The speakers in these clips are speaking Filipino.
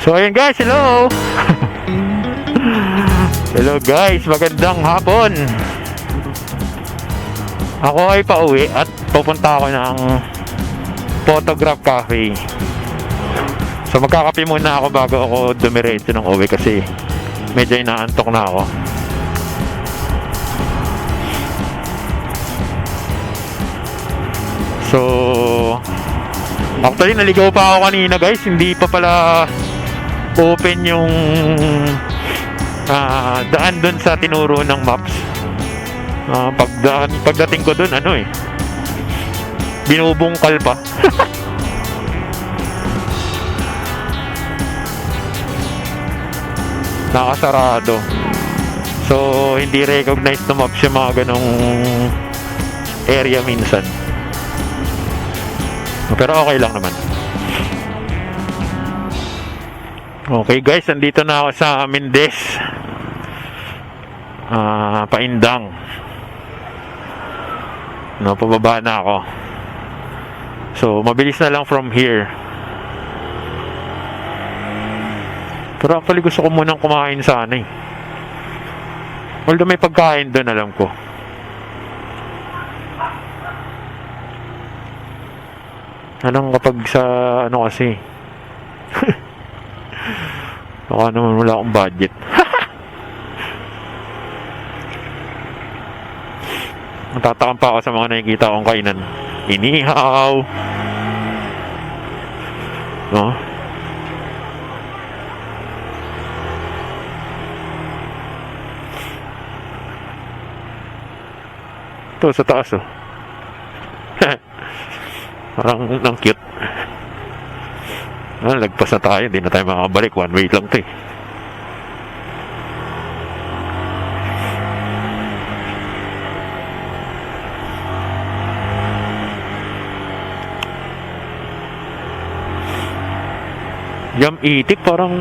So ayun guys, hello! hello guys, magandang hapon! Ako ay pauwi at pupunta ako ng Photograph Cafe. So magkakape muna ako bago ako dumiretso ng uwi kasi medyo inaantok na ako. So, actually naligaw pa ako kanina guys, hindi pa pala open yung ah, daan dun sa tinuro ng maps. Ah, pagdaan, pagdating ko dun, ano eh, binubungkal pa. Nakasarado. So, hindi recognized na maps yung mga ganong area minsan. Pero okay lang naman. Okay guys, nandito na ako sa Mendes. Ah, paindang. No, pababa na ako. So, mabilis na lang from here. Pero actually gusto ko munang kumain sana eh. Although may pagkain doon, alam ko. Anong kapag sa ano kasi? Baka naman wala akong budget. Natatakam pa ako sa mga nakikita kong kainan. Inihaw. No? Ito sa taas oh. Parang ang cute. Ah, lagpas na tayo, hindi na tayo makakabalik. One way lang to eh. Yum itik parang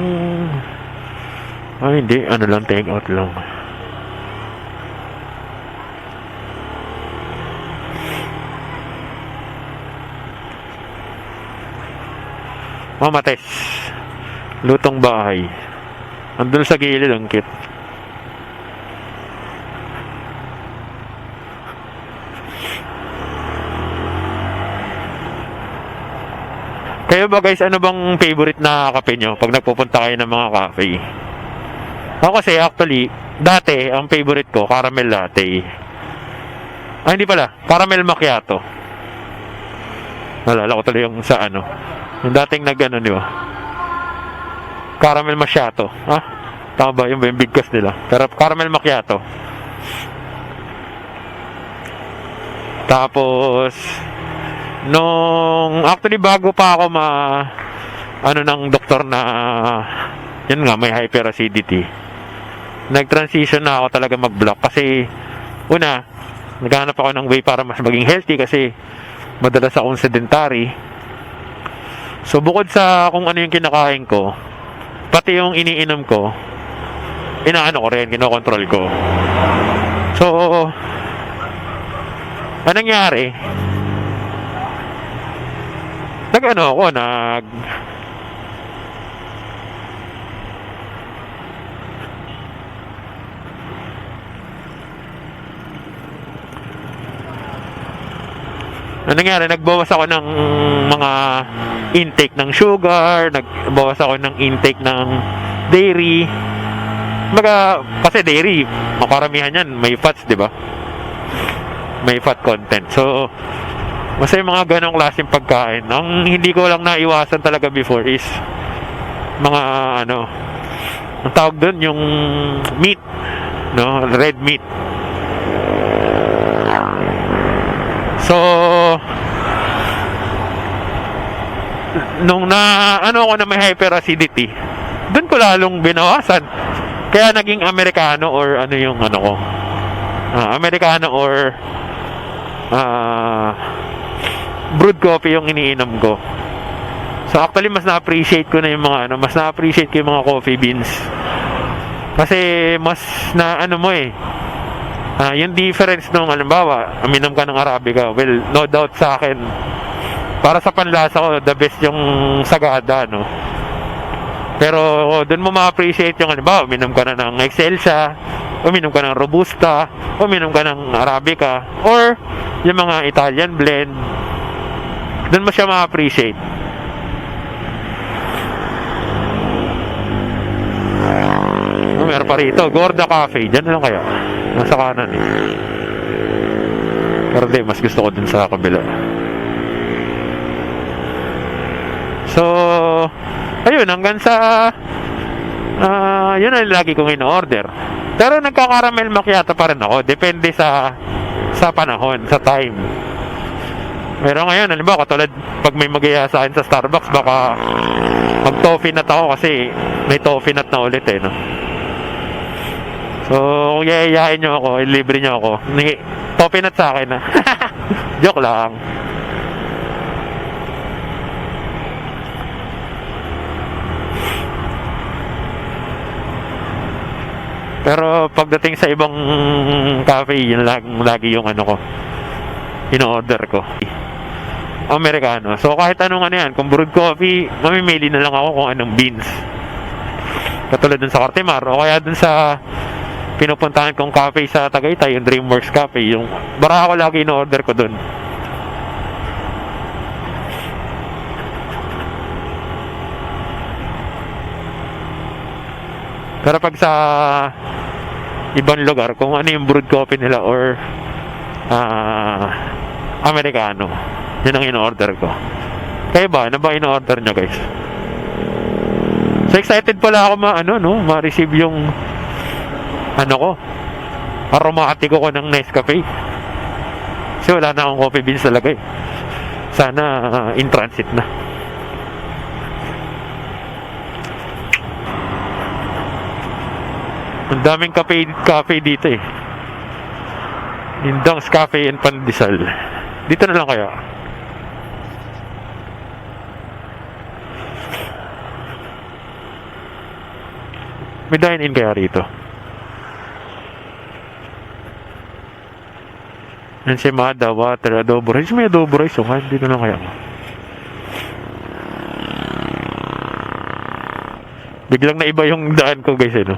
ay hindi ano lang take out lang Mamates. Lutong bahay. Andun sa gilid ang kit. Kayo ba guys, ano bang favorite na kape nyo pag nagpupunta kayo ng mga cafe? Ako kasi actually, dati ang favorite ko, caramel latte. Ah, hindi pala, caramel macchiato. Nalala ko tuloy yung sa ano, yung dating nag ano, di ba? Caramel macchiato. Ah, tama ba? Yung ba yung bigkas nila? Pero caramel macchiato. Tapos, nung, actually bago pa ako ma, ano ng doktor na, yun nga, may hyperacidity. Nag-transition na ako talaga mag-block kasi, una, naghanap ako ng way para mas maging healthy kasi madalas akong sedentary. So bukod sa kung ano yung kinakain ko, pati yung iniinom ko, inaano ko rin, kinokontrol ko. So, anong nangyari? Nag-ano ako, nag... Ano nangyari? Nagbawas ako ng mga intake ng sugar, nagbawas ako ng intake ng dairy. Maga, kasi dairy, makaramihan yan, may fats, di ba? May fat content. So, basta yung mga ganong klaseng pagkain. Ang hindi ko lang naiwasan talaga before is mga ano, ang tawag doon yung meat, no? Red meat. So, nung na ano ako na may hyperacidity, doon ko lalong binawasan. Kaya naging Amerikano or ano yung ano ko. ah, Amerikano or ah brewed coffee yung iniinom ko. So actually mas na-appreciate ko na yung mga ano, mas na-appreciate ko yung mga coffee beans. Kasi mas na ano mo eh. Ah, yung difference nung halimbawa, uminom ka ng Arabica, well, no doubt sa akin, para sa panlasa ko, the best yung sagada, no? Pero doon mo ma-appreciate yung halimbawa, uminom ka na ng Excelsa, uminom ka ng Robusta, uminom ka ng Arabica, or yung mga Italian blend. Doon mo siya ma-appreciate. Oh, meron pa rito, Gorda Cafe. Diyan lang kaya. Nasa kanan eh. Pero di, mas gusto ko dun sa kabila. So, ayun, hanggang sa ah yun ang lagi kong in-order. Pero nagka-caramel macchiato pa rin ako. Depende sa sa panahon, sa time. Pero ngayon, halimbawa, katulad pag may mag sa akin sa Starbucks, baka mag-toffee nut ako kasi may toffee nut na ulit eh, no? So, kung yayayain nyo ako, libre nyo ako, nut sa akin, na. Joke lang. Pero pagdating sa ibang cafe, yun lang lagi yung ano ko, in-order ko. Americano. So kahit anong ano yan, kung brewed coffee, mamimili na lang ako kung anong beans. Katulad dun sa Cartimar o kaya dun sa pinupuntahan kong cafe sa Tagaytay, yung Dreamworks Cafe, yung bara ako lagi in-order ko dun. Pero pag sa ibang lugar, kung ano yung brewed coffee nila or ah Americano, yun ang in-order ko. Kayo ba? Ano ba in-order nyo guys? So excited pala ako ma ano no, ma-receive yung ano ko. Aromatiko ko ng Nescafe. Kasi wala na akong coffee beans talaga eh. Sana ah, in transit na. Ang daming cafe, cafe dito eh. Indang's Cafe and Pandesal. Dito na lang kaya. May dine-in kaya rito. Ensimada, water, adobo rice. May adobo rice. Oh, dito na lang kaya. Biglang naiba yung daan ko guys eh, no?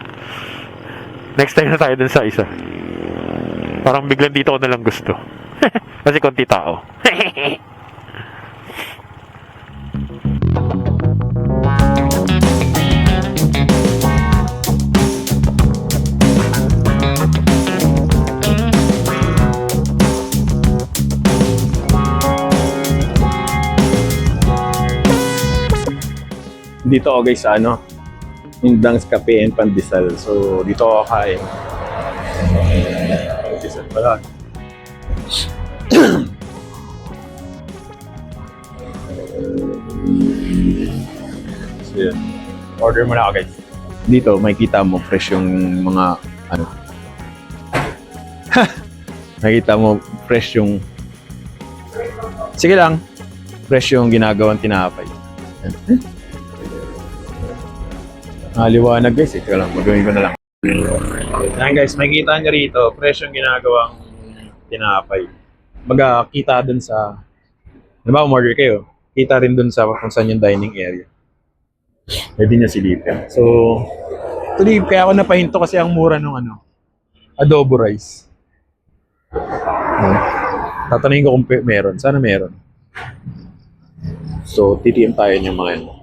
Next time na tayo dun sa isa. Parang biglang dito ko na lang gusto. Kasi konti tao. dito ako guys sa ano, Indang's Cafe and Pandesal. So, dito ako kain. Pandesal pala. so, yun. Order muna ako guys. Dito, makikita mo fresh yung mga ano. makikita mo fresh yung Sige lang. Fresh yung ginagawang tinapay. Nakaliwanag guys, ito lang, magawin ko na lang. Yan guys, makikita nyo rito, fresh yung ginagawang tinapay. Baga, kita dun sa, di ba, umorder kayo, kita rin dun sa kung saan yung dining area. Pwede niya silipin. So, tuloy, kaya ako napahinto kasi ang mura ng ano, adobo rice. Hmm. Tatanungin ko kung meron. Sana meron. So, titiim tayo ng mga yun.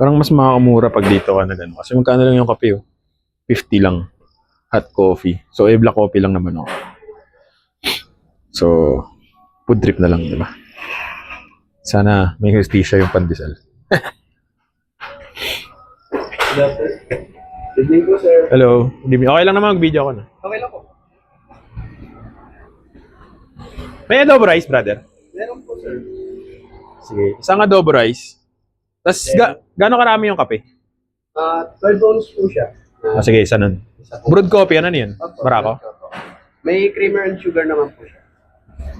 Parang mas makakamura pag dito ka na gano'n. Kasi magkano lang yung kape oh? 50 lang. Hot coffee. So, eh, black coffee lang naman ako. So, food trip na lang, di ba? Sana may hustisya yung pandesal. Good evening po, sir. Hello. Good evening. Okay lang naman mag-video ako na. Okay lang po. May adobo rice, brother. Meron po, sir. Sige. Isang adobo rice. Tapos, ga gano'ng karami yung kape? Ah, 12 ounce po siya. Ah, sige, isa nun. Isa po. Brewed coffee, ano yun? Opo, Barako? opo. May creamer and sugar naman po siya.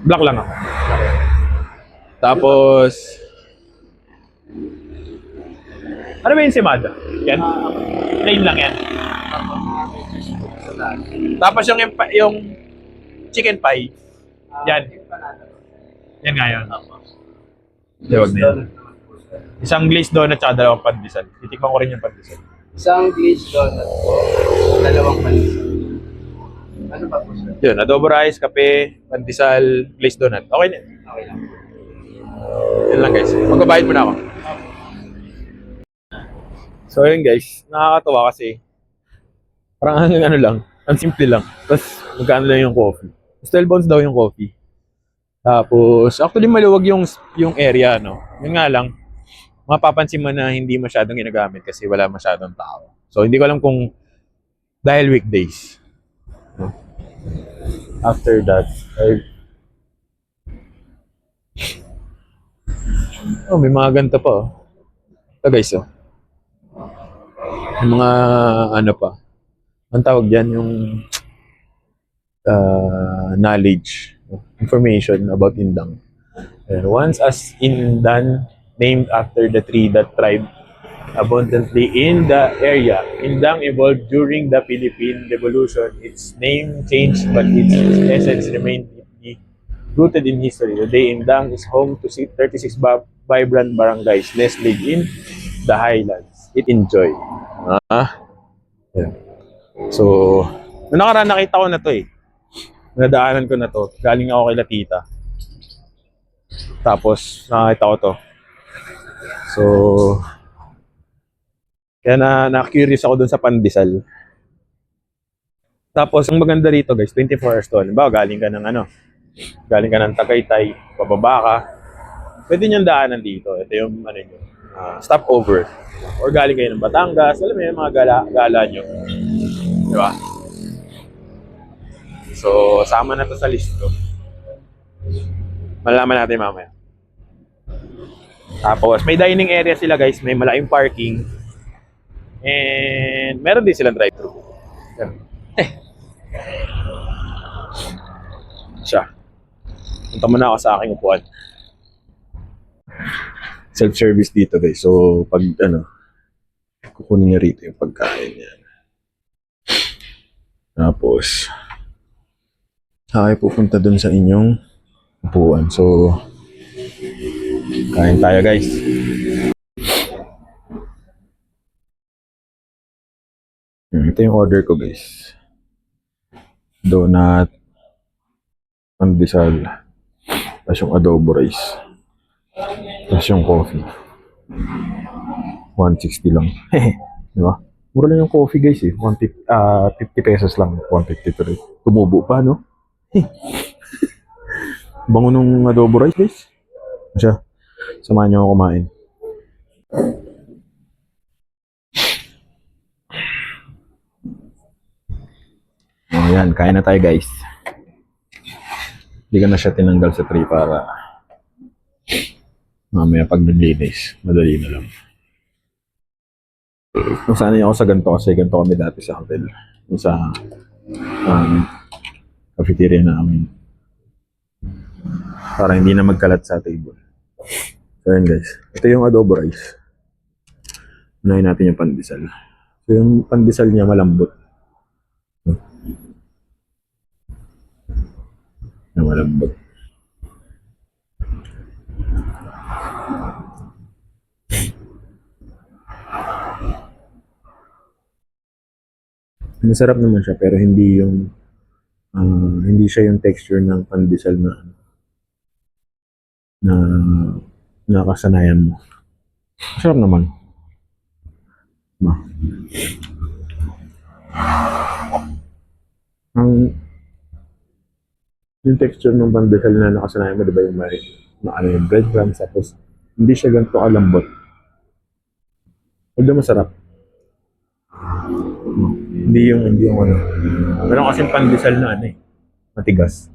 Black lang ako. Tapos, ano ba yung simada? Yan? Plain lang yan. Tapos yung, yung chicken pie, yan. Yan nga yun. Di, wag na yan. Isang glazed donut at dalawang pandesal. Titikman ko rin yung pandesal. Isang glazed donut po. Dalawang pandesal. Ano pa po, sir? Yun, adobo rice, kape, pandesal, glazed donut. Okay na. Okay lang. Yun lang guys. Magbabayad muna ako. So yun guys, nakakatawa kasi parang ang ano lang, ang simple lang. Tapos magkano lang yung coffee. 12 ounce daw yung coffee. Tapos actually maluwag yung yung area no. Yun nga lang, mapapansin mo na hindi masyadong ginagamit kasi wala masyadong tao. So hindi ko alam kung dahil weekdays. After that, ay Oh, may mga ganito pa. Oh. Ito guys, oh. Mga ano pa. Ang tawag diyan yung uh, knowledge, information about Indang. And once as Indan, named after the tree that thrived abundantly in the area, Indang evolved during the Philippine Revolution. Its name changed, but its essence remained rooted in history. Today, Indang is home to si- 36 ba- vibrant barangays nestled in the highlands. It enjoy. Ah. Yan. So, nung nakaraan nakita ko na to eh. Nadaanan ko na to. Galing ako kay Latita. Tapos, nakita ko to. So, kaya na, na-curious ako dun sa pandesal. Tapos, ang maganda rito guys, 24 hours to. Halimbawa, galing ka ng ano, galing ka ng Tagaytay, pababa ka, pwede niyong daanan dito. Ito yung ano nyo, ah, stopover. Or galing kayo ng Batangas, alam mo yung mga gala, gala nyo. Di ba? So, sama na to sa list ko. Malalaman natin mamaya. Tapos, may dining area sila guys. May malaking parking. And meron din silang drive-thru. Eh. Siya. Punta muna ako sa aking upuan. Self-service dito guys. So, pag ano, kukunin niya rito yung pagkain niya. Tapos, ay pupunta dun sa inyong upuan. So, kain tayo guys. Hmm, Ito yung order ko guys. Donut, pandesal, tapos yung adobo rice, tapos yung coffee. 160 lang. Di ba? Mura lang yung coffee guys eh. 150, ah 50 pesos lang. 153. Tumubo pa no? Bango nung adobo rice guys. Siya. Samahan niyo ako kumain. Oh, yan. Kain na tayo guys. Hindi ko na siya tinanggal sa tray para mamaya pag naglinis, madali na lang. Nasanay ako sa ganito kasi ganito kami dati sa hotel. Sa um, cafeteria namin. Para hindi na magkalat sa table. So yun guys. Ito yung adobo rice. Unahin natin yung pandesal. So yung pandesal niya malambot. Yung malambot. Masarap naman siya pero hindi yung ah, hindi siya yung texture ng pandesal na ano, na nakasanayan mo. Masarap naman. Ma. Ang yung texture ng pandesal na nakasanayan mo, di ba yung may na ano yung breadcrumbs tapos hindi siya ganito kalambot. Although masarap. Hindi yung, hindi yung ano. Meron kasing pandesal na ano eh. Matigas.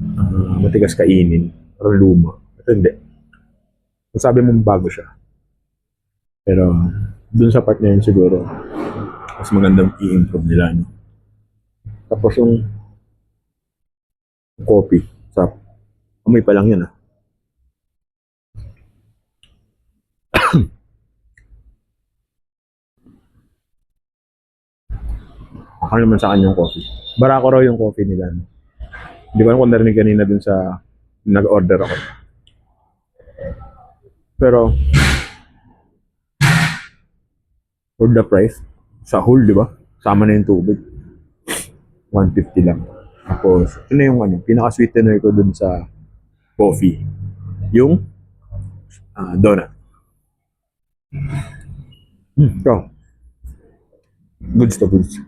Ah, matigas kainin. Parang luma. Ito hindi. Sabi mo bago siya. Pero, dun sa part na yun siguro, mas magandang i-improve nila. No? Tapos yung, coffee. Sa, amoy pa lang yun ah. Ako naman sa kanya yung coffee. Barako raw yung coffee nila. No? Hindi ko alam kung narinig kanina dun sa nag-order ako. Pero, for the price, sa whole, di ba? Sama na yung tubig. 150 lang. Tapos, na yung ano, pinaka-sweetener ko dun sa coffee. Yung ah, donut. Hmm, ito. Goods to goods.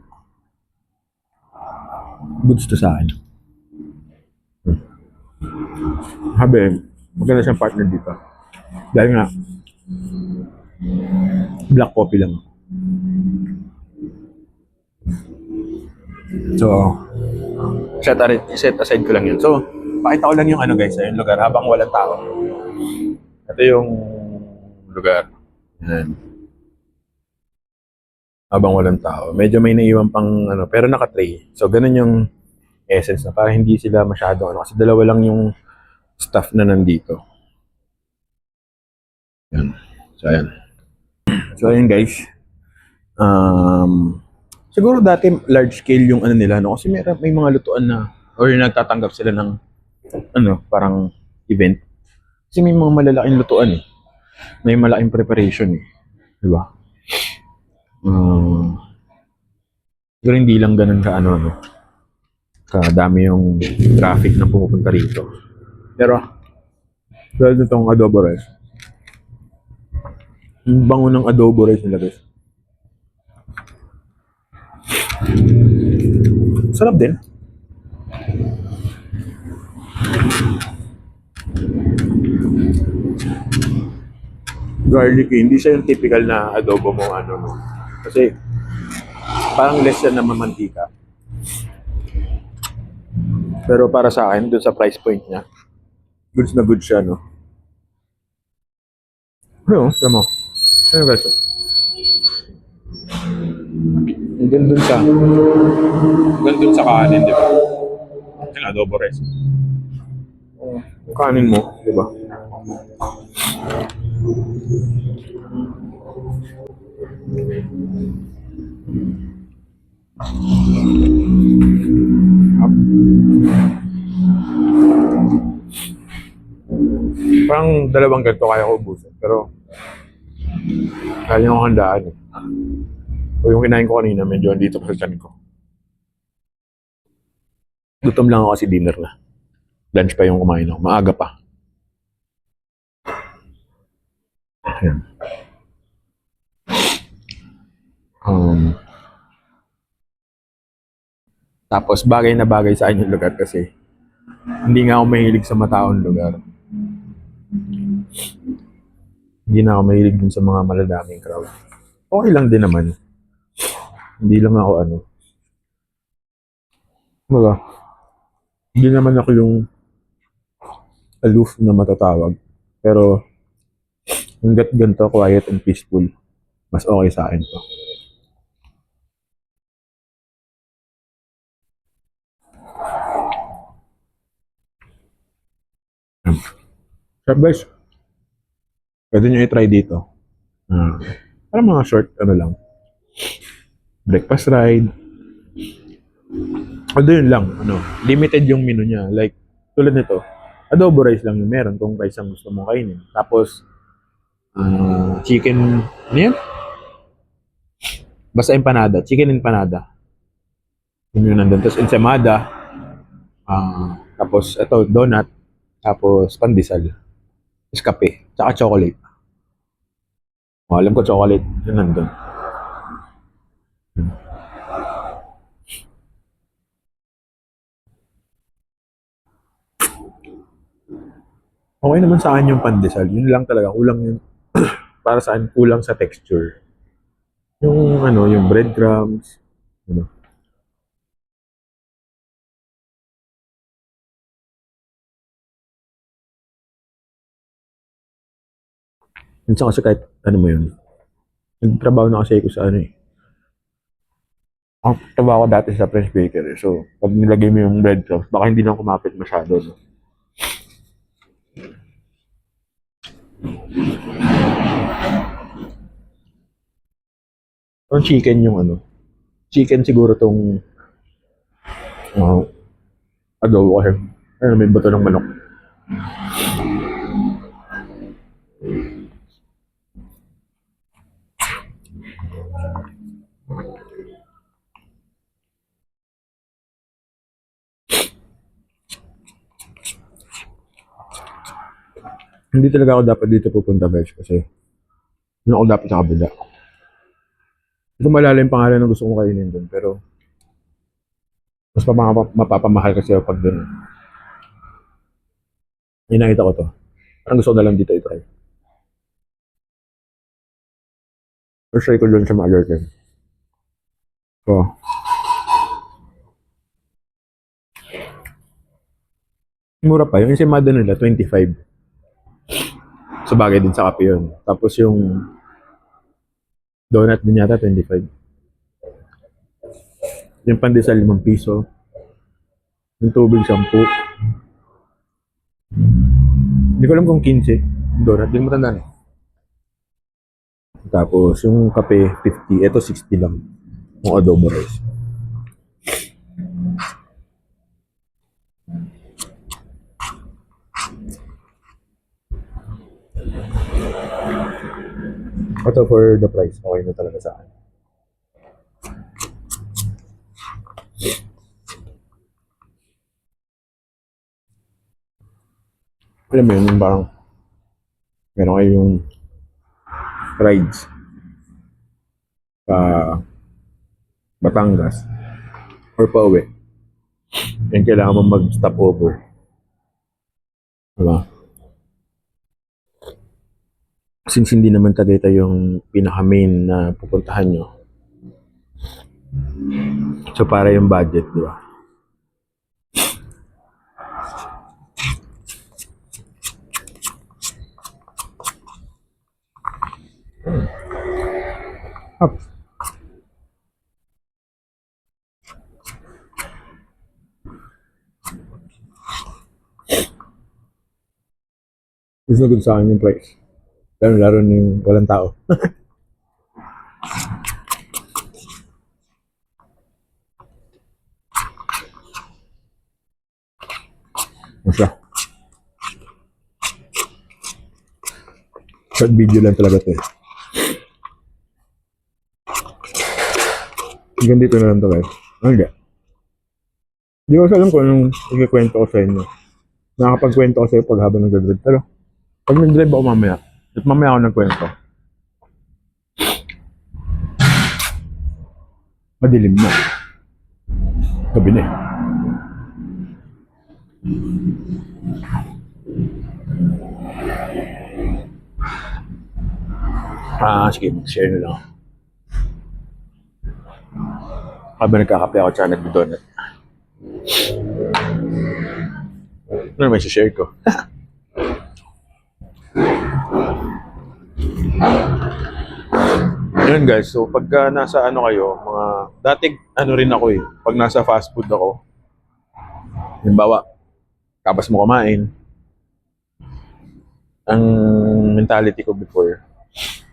Goods to sa akin. Sabi, maganda siyang partner dito. Dahil nga, black coffee lang. So, set, set aside ko lang yun. So, pakita ko lang yung ano guys, yung lugar habang walang tao. Ito yung lugar. Yan. Habang walang tao. Medyo may naiwan pang ano, pero naka-tray. So, ganun yung essence na para hindi sila masyadong ano. Kasi dalawa lang yung staff na nandito. Yan. So, ayan. So, ayan guys. Um, siguro dati large scale yung ano nila, no? Kasi may, may mga lutuan na or nagtatanggap sila ng ano, parang event. Kasi may mga malalaking lutuan eh. May malaking preparation eh. Di ba? Um, siguro hindi lang ganun ka ano, no? Kadami yung traffic na pumupunta rito. Pero, dahil nitong adobo rice, yung bango ng adobo rice nila guys. Sarap din. Garlicky, hindi siya yung typical na adobo mo ano no. Kasi parang less siya na mamantika. Pero para sa akin, dun sa price point niya, goods na goods siya, no? Ano, ano mo? Ano guys? Hanggang dun sa, hanggang dun sa kanin, di ba? Yung adobo rice. Yung kanin mo, di ba? Parang dalawang ganito kaya ko ubusin. Pero, kaya nyo handaan eh. O yung kinain ko kanina, medyo andito pa sa tiyan ko. Gutom lang ako kasi dinner na. Lunch pa yung kumain ako. Maaga pa. Ayan. Um, tapos bagay na bagay sa akin yung lugar kasi hindi nga ako mahilig sa mataon lugar. Hindi na ako mahilig dun sa mga maladaming crowd. Okay lang din naman. Hindi lang ako ano. Wala. Hindi naman ako yung aloof na matatawag. Pero hanggat ganito, quiet and peaceful, mas okay sa akin to. Sarap guys. Pwede nyo i-try dito. Ah, parang mga short, ano lang. Breakfast ride. Although yun lang, ano, limited yung menu niya. Like, tulad nito, adobo rice lang yung meron kung rice ang gusto mong kainin. Tapos, ah, chicken, ano yan? Basta empanada, chicken empanada. Yun yung nandun. Tapos ensamada, ah, tapos ito, donut, tapos pandesal, tapos kape, tsaka chocolate. Oh, alam ko chocolate, yun nandun. Okay naman sa akin yung pandesal. Yun lang talaga. Kulang yun. para sa akin, kulang sa texture. Yung ano, yung breadcrumbs. Ano. Minsan kasi kahit ano mo yun. Nagtrabaho na kasi ako sa ano eh. Ang trabaho ko dati sa French bakery. So, pag nilagay mo yung breadcrumbs, baka hindi na kumapit masyado. No? Ang chicken yung ano. Chicken siguro tong uh, adobo kasi. Ano, may bato ng manok. Hindi talaga ako dapat dito pupunta, guys, kasi hindi ako dapat sa kabila. Hindi ko malala yung pangalan ng gusto kong kainin doon, pero mas mapapamahal kasi ako pag doon. Inakita ko to. Parang gusto ko na lang dito i-try. First try ko doon sa Burger King. So, mura pa. Yung ensimada nila, 25. Sa bagay din sa kape yun. Tapos yung donut din yata, 25. Yung pandesal, 5 piso. Yung tubig, 10. Hindi ko alam kung 15. Yung donut, hindi mo tandaan eh. Tapos yung kape, 50. Ito, 60 lang. Yung adobo rice. Ito for the price, okay na talaga sa akin. Alam mo yun, yung parang meron kayong rides pa Batangas or pa uwi. Yan kailangan mo mag-stop over. Diba? Since hindi naman Tagaytay yung pinaka-main na pupuntahan nyo. So, para yung budget, di ba? Up. Gusto good sa akin yung price. Lalo laro na yung walang tao. Masya. Short video lang talaga to eh. Hanggang dito na lang to guys. Ah, Hindi. Ko alam kung anong ikikwento ko sa inyo. Nakakapagkwento ko sa iyo pag habang nag-drive. Pero pag nag-drive ako mamaya, at mamaya ako nagkwento. Madilim na. Gabi na eh. Ah, sige, mag-share na lang. Habang nagkakape ako tsaka nag-donut. Ano naman share ko? Yun guys, so pagka nasa ano kayo, mga dati ano rin ako eh, pag nasa fast food ako, halimbawa, tapos mo kumain, ang mentality ko before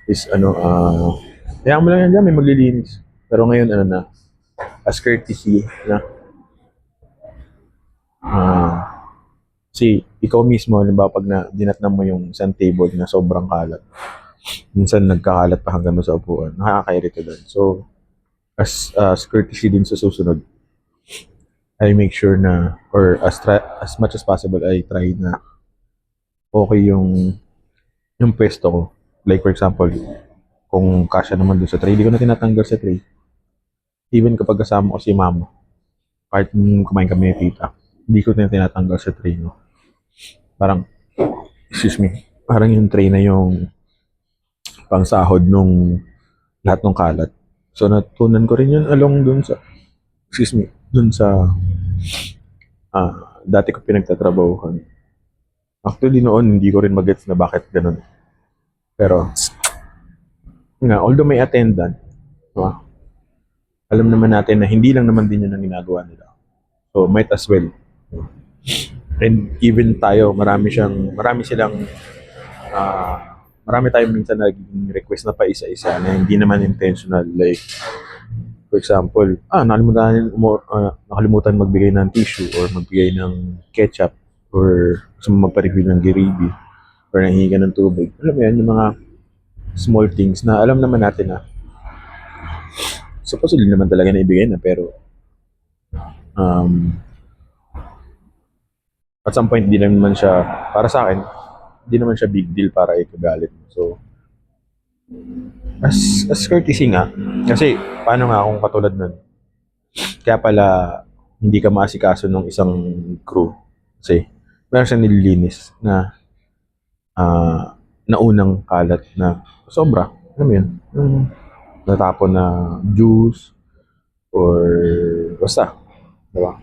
is ano, ah, kaya mo lang yan dyan, may maglilinis. Pero ngayon ano na, as courtesy na, ah, si ikaw mismo, halimbawa pag na, dinatnan mo yung isang table na sobrang kalat, minsan nagkakalat pa hanggang sa upuan. Nakakairita doon. So, as, as courtesy din sa susunod, I make sure na, or as, try, as much as possible, I try na okay yung yung pwesto ko. Like for example, kung kasya naman doon sa tray, hindi ko na tinatanggal sa tray. Even kapag kasama ko si mama, kahit nung kumain kami ni tita, hindi ko na tinatanggal sa tray, no? Parang, excuse me, parang yung tray na yung pangsahod nung lahat ng kalat. So natutunan ko rin yun along dun sa excuse me, dun sa ah dati ko pinagtatrabahuhan. Actually noon hindi ko rin magets na bakit ganun. Pero nga although may attendant, diba? alam naman natin na hindi lang naman din yun ang ginagawa nila. So might as well. And even tayo, marami siyang marami silang ah marami tayong minsan naging request na pa isa-isa na hindi naman intentional. Like, for example, ah, nakalimutan, umo, ah, nakalimutan magbigay ng tissue or magbigay ng ketchup or gusto mo magpa-review ng giribi or nanghihingi ka ng tubig. Alam mo yan, yung mga small things na alam naman natin na supposedly naman talaga na ibigay na pero um, at some point, hindi naman siya, para sa akin, di naman siya big deal para ikagalit mo. So, as, as courtesy nga, kasi paano nga kung katulad nun, kaya pala hindi ka maasikaso ng isang crew. Kasi meron siyang nililinis na ah naunang kalat na sobra. Alam mo yun? Yung natapon na juice or basta. Diba?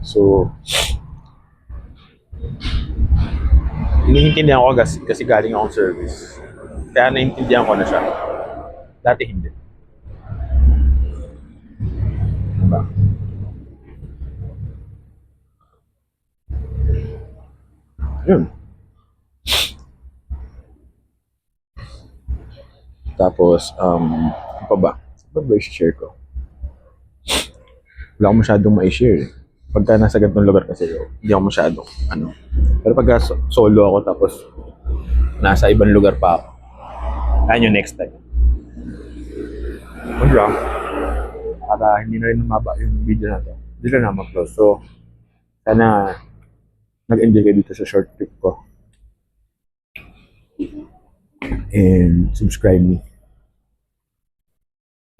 So, iniintindihan ko kasi, kasi galing akong service. Kaya naiintindihan ko na siya. Dati hindi. Diba? Yun. Tapos, um, ano pa ba? Ano ba i-share ko? Wala akong masyadong ma-share. Pagka nasa ganitong lugar kasi, hindi ako masyadong, ano. Pero so- solo ako, tapos nasa ibang lugar pa ako, ayan yung next time. Lang, para hindi na rin lumaba yung video na to. Hindi na mag-close. So, sana nag-enjoy kayo dito sa short trip ko. And subscribe me.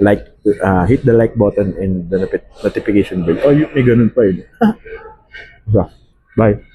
Like, uh, hit the like button and the notif- notification bell. Oh, yun, may ganun pa yun. Bye.